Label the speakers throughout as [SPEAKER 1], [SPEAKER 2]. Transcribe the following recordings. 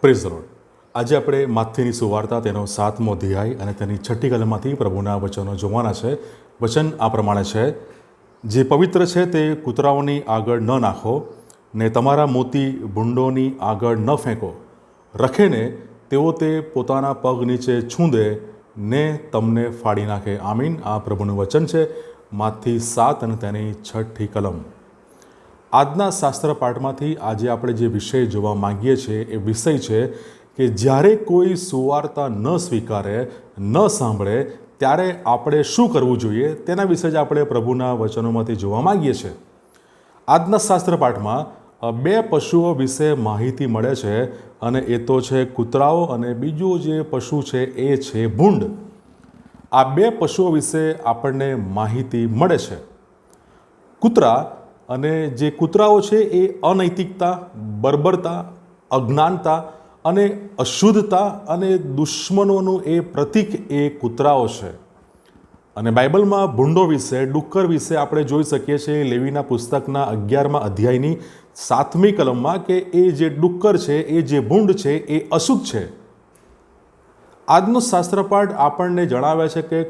[SPEAKER 1] Praise the આજે આપણે માથેની સુવાર્તા, તેનો સાતમો અધ્યાય અને તેની છઠ્ઠી કલમમાંથી પ્રભુના વચનો જોવાના છે. વચન આ પ્રમાણે છે. જે પવિત્ર છે તે કૂતરાઓની આગળ ન નાખો, ને તમારા મોતી ભૂંડોની આગળ ન ફેંકો. રખેને તેઓ તે પોતાના પગ નીચે છૂંદે, ને તમને ફાડી નાખે. આમીન. આ પ્રભુનું વચન છે. માથી સાત અને તેની છઠ્ઠી કલમ. આજના શાસ્ત્ર પાઠમાંથી આજે આપણે જે વિષય જોવા માંગીએ છીએ એ વિષય છે કે જ્યારે કોઈ સુવાર્તા ન સ્વીકારે, ન સાંભળે, ત્યારે આપણે શું કરવું જોઈએ? તેના વિશે જ આપણે પ્રભુના વચનોમાંથી જોવા માંગીએ છીએ. આજના શાસ્ત્ર પાઠમાં બે પશુઓ વિશે માહિતી મળે છે અને એ તો છે કૂતરાઓ અને બીજું જે પશુ છે એ છે ભૂંડ. આ બે પશુઓ વિશે આપણને માહિતી મળે છે. કૂતરા અને જે કૂતરાઓ છે એ અનૈતિકતા, બર્બરતા, અજ્ઞાનતા અને અશુદ્ધતા અને દુશ્મનોનું એ પ્રતીક એ કૂતરાઓ છે. અને બાઇબલમાં ભૂંડો વિશે, ડુક્કર વિશે આપણે જોઈ શકીએ છીએ લેવીના પુસ્તકના અગિયારમાં અધ્યાયની સાતમી કલમમાં કે એ જે ડુક્કર છે, એ જે ભૂંડ છે, એ અશુદ્ધ છે. આજનો શાસ્ત્રપાઠ આપણને જણાવે છે કે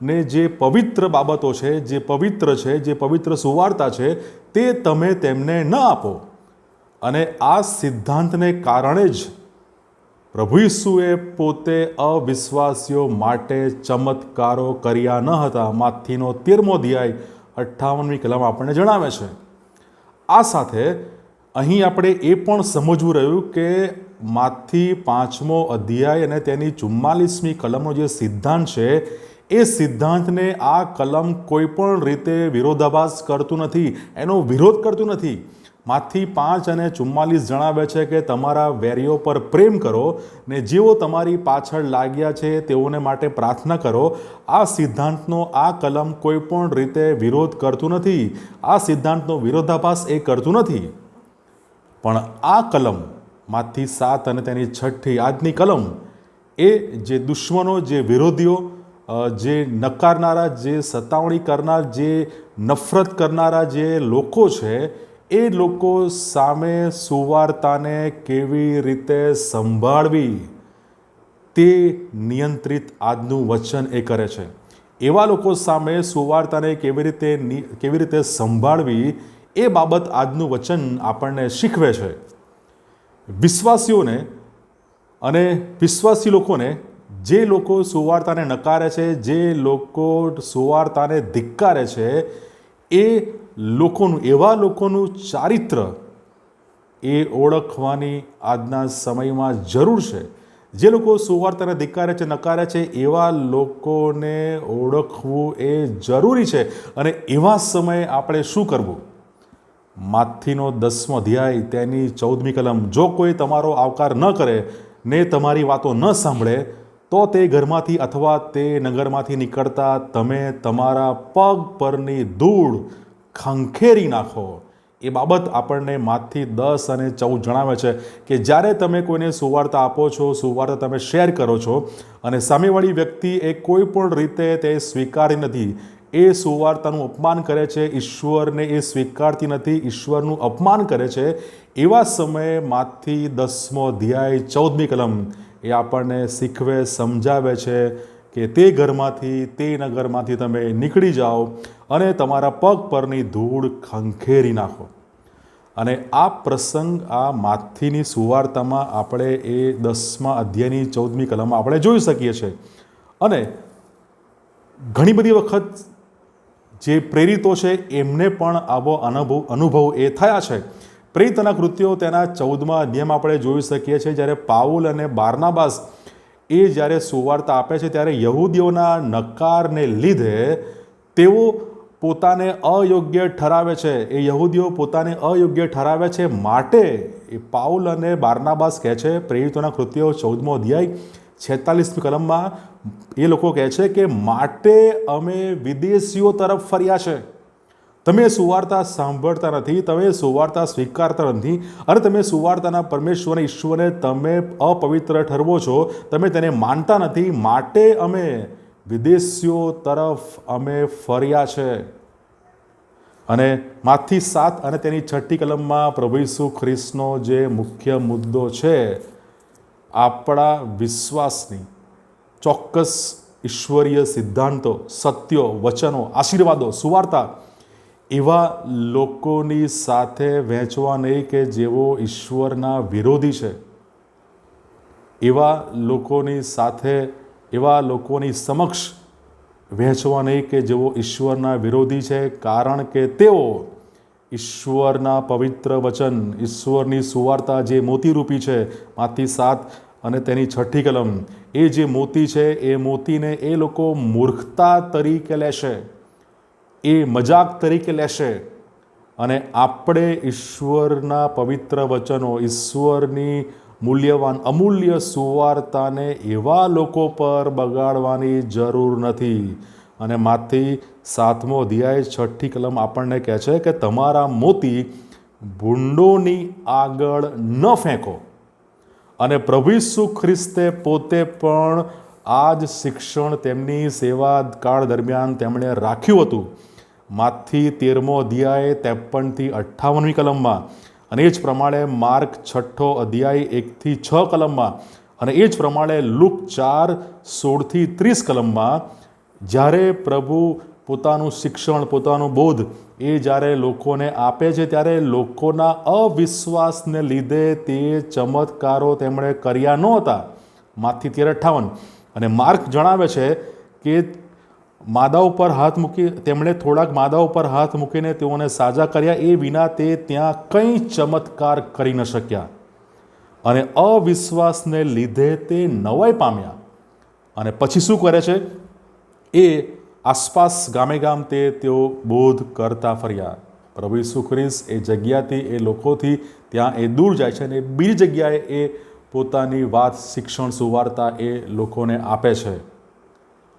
[SPEAKER 1] કૂતરાઓને જે પવિત્ર બાબતો છે, જે પવિત્ર છે, જે પવિત્ર સુવાર્તા છે, તે તમે તેમને ન આપો. અને આ સિદ્ધાંતને કારણે જ પ્રભુ ઈસુએ પોતે અવિશ્વાસીઓ માટે ચમત્કારો કર્યા ન હતા. માથીનો તેરમો અધ્યાય અઠ્ઠાવનમી કલમ આપણને જણાવે છે. આ સાથે અહીં આપણે એ પણ સમજવું રહ્યું કે માથી પાંચમો અધ્યાય અને તેની ચુમ્માલીસમી કલમનો જે સિદ્ધાંત છે એ સિદ્ધાંતને આ કલમ કોઈ પણ રીતે વિરોધાભાસ કરતું નથી, એનો વિરોધ કરતું નથી. માથી પાંચ અને ચુમ્માલીસ જણાવે છે કે તમારા વેરીઓ પર પ્રેમ કરો ને જેઓ તમારી પાછળ લાગ્યા છે તેઓને માટે પ્રાર્થના કરો. આ સિદ્ધાંતનો આ કલમ કોઈ પણ રીતે વિરોધ કરતું નથી. આ સિદ્ધાંતનો વિરોધાભાસ એ કરતું નથી. પણ આ કલમ, માંથી સાત અને તેની છઠ્ઠી આજની કલમ, એ જે દુશ્મનો, જે વિરોધીઓ જે નકારનારા, જે સતાવણી કરનાર, જે નફરત કરનારા જે લોકો છે, એ લોકો સામે સુવાર્તાને કેવી રીતે સંભાળવી તે નિયંત્રિત આજનું વચન એ કરે છે. એવા લોકો સામે સુવાર્તાને કેવી રીતે કેવી રીતે સંભાળવી એ બાબત આજનું વચન આપણને શીખવે છે. વિશ્વાસીઓને અને વિશ્વાસી લોકોને જે લોકો સુવાર્તાને નકારે છે, જે લોકો સુવાર્તાને ધિક્કારે છે, એ લોકોનું, એવા લોકોનું ચારિત્ર એ ઓળખવાની આજના સમયમાં જરૂર છે. જે લોકો સુવાર્તાને ધિક્કારે છે, નકારે છે, એવા લોકોને ઓળખવું એ જરૂરી છે. અને એવા સમયે આપણે શું કરવું? માથીનો દસમો અધ્યાય, તેની ચૌદમી કલમ, જો કોઈ તમારો આવકાર ન કરે ને તમારી વાતો ન સાંભળે તો તે ઘરમાંથી અથવા તે નગરમાંથી નીકળતા તમે તમારા પગ પરની ધૂળ ખંખેરી નાખો. એ બાબત આપણને માથથી દસ અને ચૌદ જણાવે છે કે જ્યારે તમે કોઈને સુવાર્તા આપો છો, સુવાર્તા તમે શેર કરો છો અને સામેવાળી વ્યક્તિ એ કોઈ પણ રીતે તે સ્વીકારી નથી, એ સુવાર્તાનું અપમાન કરે છે, ઈશ્વરને એ સ્વીકારતી નથી, ઈશ્વરનું અપમાન કરે છે, એવા સમયે માથથી દસમો અધ્યાય ચૌદમી કલમ એ આપણને શીખવે, સમજાવે છે કે તે ઘરમાંથી, તે નગરમાંથી તમે નીકળી જાઓ અને તમારા પગ પરની ધૂળ ખંખેરી નાખો. અને આ પ્રસંગ, આ માથીની સુવાર્તામાં આપણે એ દસમા અધ્યાયની ચૌદમી કલમમાં આપણે જોઈ શકીએ છીએ. અને ઘણી બધી વખત જે પ્રેરિતો છે, એમને પણ આવો અનુભવ અનુભવ એ થયા છે. પ્રેરિતના કૃત્યો તેના ચૌદમાં અધ્યયમાં આપણે જોઈ શકીએ છીએ, જ્યારે પાઉલ અને બારનાબાસ એ જ્યારે સુવાર્તા આપે છે, ત્યારે યહૂદીઓના નકારને લીધે તેઓ પોતાને અયોગ્ય ઠરાવે છે. એ યહૂદીઓ પોતાને અયોગ્ય ઠરાવે છે માટે એ પાઉલ અને બારનાબાસ કહે છે, પ્રેરિતોના કૃત્યો ચૌદમો અધ્યાય, છેતાલીસમી કલમમાં એ લોકો કહે છે કે, માટે અમે વિદેશીઓ તરફ ફર્યા છે. તમે સુવાર્તા સાંભળતા નથી, તમે સુવાર્તા સ્વીકારતા નથી અને તમે સુવાર્તાના પરમેશ્વરને ઈશ્વરને તમે અપવિત્ર ઠરવો છો, તમે તેને માનતા નથી, માટે અમે વિદેશીઓ તરફ અમે ફર્યા છે. અને માથી સાત અને તેની છઠ્ઠી કલમમાં પ્રભુ ઈસુ ખ્રિસ્તનો જે મુખ્ય મુદ્દો છે, આપણા વિશ્વાસની ચોક્કસ ઈશ્વરીય સિદ્ધાંતો, સત્યો, વચનો, આશીર્વાદો, સુવાર્તા એવા લોકોની સાથે વહેંચવા નહીં કે જેઓ ઈશ્વરના વિરોધી છે. એવા લોકોની સાથે, એવા લોકોની સમક્ષ વહેંચવા નહીં કે જેઓ ઈશ્વરના વિરોધી છે, કારણ કે તેઓ ઈશ્વરના પવિત્ર વચન, ઈશ્વરની સુવાર્તા જે મોતીરૂપી છે, માથી સાત અને તેની છઠ્ઠી કલમ, એ જે મોતી છે, એ મોતીને એ લોકો મૂર્ખતા તરીકે લેશે. એ મજાક તરીકે લેશે. અને આપણે ઈશ્વરના પવિત્ર વચનો, ઈશ્વરની મૂલ્યવાન, અમૂલ્ય સુવાર્તાને એવા લોકો પર બગાડવાની જરૂર નથી. અને માથી સાતમો અધ્યાય, છઠ્ઠી કલમ આપણને કહે છે કે તમારા મોતી ભૂંડોની આગળ ન ફેંકો. અને પ્રભુ ઈસુ ખ્રિસ્તે પોતે પણ આ જ શિક્ષણ તેમની સેવા કાળ દરમિયાન તેમણે રાખ્યું હતું. માથી તેરમો અધ્યાય ત્રેપનથી અઠ્ઠાવનમી કલમમાં અને એ જ પ્રમાણે માર્ક છઠ્ઠો અધ્યાય એકથી છ કલમમાં અને એ જ પ્રમાણે લુક ચાર સોળથી ત્રીસ કલમમાં જ્યારે પ્રભુ પોતાનું શિક્ષણ, પોતાનું બોધ એ જ્યારે લોકોને આપે છે ત્યારે લોકોના અવિશ્વાસને લીધે તે ચમત્કારો તેમણે કર્યા નહોતા. માથી તેર અઠ્ઠાવન. અને માર્ક જણાવે છે કે માદા ઉપર હાથ મૂકી તેમણે થોડાક માદા ઉપર હાથ મૂકીને તેઓને સાજા કર્યા એ વિના તે ત્યાં કંઈ ચમત્કાર કરી ન શક્યા. અને અવિશ્વાસને લીધે તે નવાઈ પામ્યા. અને પછી શું કરે છે? એ આસપાસ ગામે ગામ તે તેઓ બોધ કરતા ફર્યા. પ્રભુ ઈસુ ખ્રિસ્ત એ જગ્યાથી એ લોકોથી ત્યાં એ દૂર જાય છે અને બીજી જગ્યાએ એ પોતાની વાત શિક્ષણ સુવાર્તા એ લોકોને આપે છે.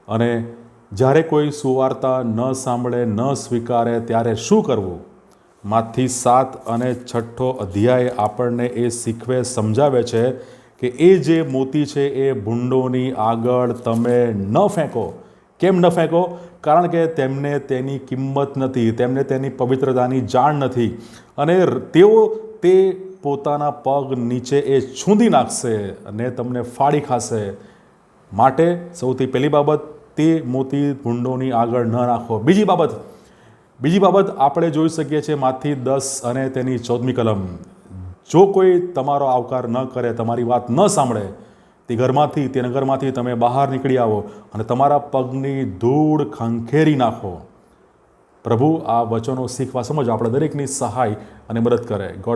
[SPEAKER 1] અને જ્યારે કોઈ સુવાર્તા ન સાંભળે, ન સ્વીકારે, ત્યારે શું કરવું? માથી સાત અને છઠ્ઠો અધ્યાય આપણને એ શીખવે, સમજાવે છે કે એ જે મોતી છે એ ભૂંડોની આગળ તમે ન ફેંકો. કેમ ન ફેંકો? કારણ કે તેમને તેની કિંમત નથી, તેમને તેની પવિત્રતાની જાણ નથી. અને તેઓ તે પોતાના પગ નીચે એ છૂંદી નાખશે અને તમને ફાડી ખાશે. માટે સૌથી પહેલી બાબત તે મોતી ભૂંડોની આગળ ન રાખો. બીજી બાબત બીજી બાબત આપણે જોઈ શકીએ છીએ માથી દસ અને તેની ચૌદમી કલમ. જો કોઈ તમારો આવકાર ન કરે, તમારી વાત ન સાંભળે, તે ઘરમાંથી, તે નગરમાંથી તમે બહાર નીકળી આવો અને તમારા પગની ધૂળ ખંખેરી નાખો. પ્રભુ, આ વચનો શીખવા સમજ, આપણે દરેકની સહાય અને મદદ કરે. ગોડ